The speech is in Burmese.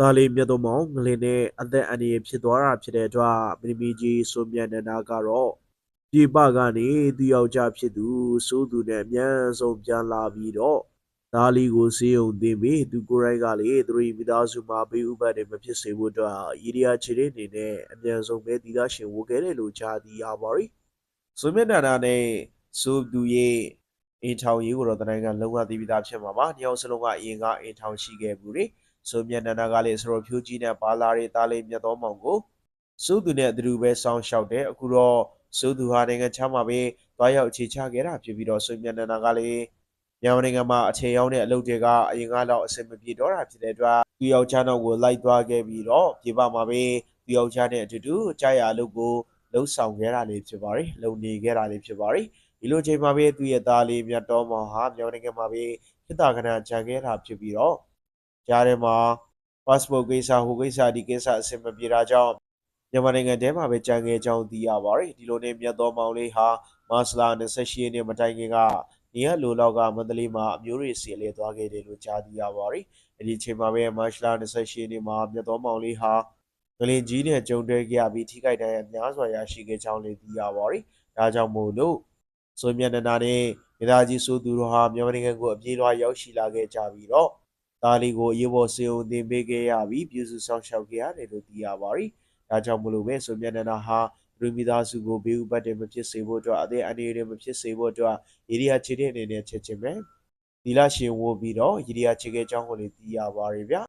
သားလေးမြတ်တော်မောင်ငလင်နဲ့အသက်အန္တရာယ်ဖြစ်သွားတာဖြစ်တဲ့အတွက်မင်းမီကြီးဆိုမြတ်နန္ဒာကတော့ပြေပကနေသူယောက်ျားဖြစ်သူစိုးသူနဲ့အမြန်ဆုံးပြန်လာပြီးတော့သားလေးကိုစေယုံသိမ်းပြီးသူကိုယ်တိုင်ကလေသူတို့မိသားစုမှာဘေးဥပတ်တွေမဖြစ်စေဖို့အတွက်ရည်ရည်ချေတဲ့အနေနဲ့အမြန်ဆုံးပဲဒီသားရှင်ဝခဲ့တယ်လို့ကြားသိရပါရီဆိုမြတ်နန္ဒာနဲ့စိုးသူရဲ့အင်ထောင်ရေးကိုတော့တနိုင်ကလုံးဝသိပြီးသားဖြစ်မှာပါ။ညောင်စလုံးကအရင်ကအင်ထောင်ရှိခဲ့ဘူးလေ။ ဆိုမြတ်နန္ဒာကလည်းစရောဖြူကြီးနဲ့ဘာလာတွေသားလေးမြတ်တော်မောင်ကိုစိုးသူနဲ့အတူပဲစောင်းလျှောက်တယ်။အခုတော့စိုးသူဟာနိုင်ငံခြားမှာပဲသွားရောက်အခြေချခဲ့တာဖြစ်ပြီးတော့ဆိုမြတ်နန္ဒာကလည်းမြန်မာနိုင်ငံမှာအခြေရောက်တဲ့အလုပ်တွေကအရင်ကတော့အဆင်မပြေတော့တာဖြစ်တဲ့အတွက်သူယောက်ျားနောက်ကိုလိုက်သွားခဲ့ပြီးတော့ပြေပမှာပဲသူယောက်ျားနဲ့အတူတူကြာရအလုပ်ကိုလှုပ်ဆောင်ခဲ့တာလေးဖြစ်ပါတယ်။လုံနေခဲ့တာလေးဖြစ်ပါတယ်။ဒီလိုချိန်မှာပဲသူ့ရဲ့သားလေးမြတ်တော်မောင်ဟာမြန်မာနိုင်ငံမှာပဲခိတ္တကနကြံခဲ့တာဖြစ်ပြီးတော့ ကြားထဲမှာ passport ကိစ္စဟိုကိစ္စဒီကိစ္စအဆင်မပြေတာကြောင့်မြန်မာနိုင်ငံထဲမှာပဲကြံခဲ့ကြောင်းသိရပါတယ်ဒီလိုနဲ့မြတ်တော်မောင်လေးဟာမတ်လ28ရက်နေ့မတိုင်ခင်ကနေရလိုလောက်ကမန္တလေးမှာအမျိုးတွေစီလဲသွားခဲ့တယ်လို့ကြားသိရပါတယ်အဲဒီချိန်မှာပဲမတ်လ28ရက်နေ့မှာမြတ်တော်မောင်လေးဟာငလင်ကြီးနဲ့ကြုံတွေ့ခဲ့ရပြီးထိခိုက်ဒဏ်ရာများစွာရရှိခဲ့ကြောင်းလည်းသိရပါတယ်ဒါကြောင့်မို့လို့ဆိုမြတ်နန္ဒာနဲ့ဒေသကြီးဆိုသူတို့ဟာမြန်မာနိုင်ငံကိုအပြေးလွှာရောက်ရှိလာခဲ့ကြပြီးတော့ ဒါလီကိုအရေးပေါ်စေုံတင်ပေးခဲ့ရပြီးပြည်စုဆောင်ရှောက်ခဲ့ရတယ်လို့သိရပါတယ်။ဒါကြောင့်မလို့ပဲဆိုမြတ်နန္ဒာဟာရူမီသားစုကိုဘေးဥပတ်တွေမဖြစ်စေဖို့အတွက်အသေးအနေတွေမဖြစ်စေဖို့အတွက်ဣရိယာခြေတဲ့အနေနဲ့ချက်ချင်းပဲဒီလရှင်ဝို့ပြီးတော့ဣရိယာခြေခဲ့ကြောင်းကိုလည်းသိရပါတယ်ဗျာ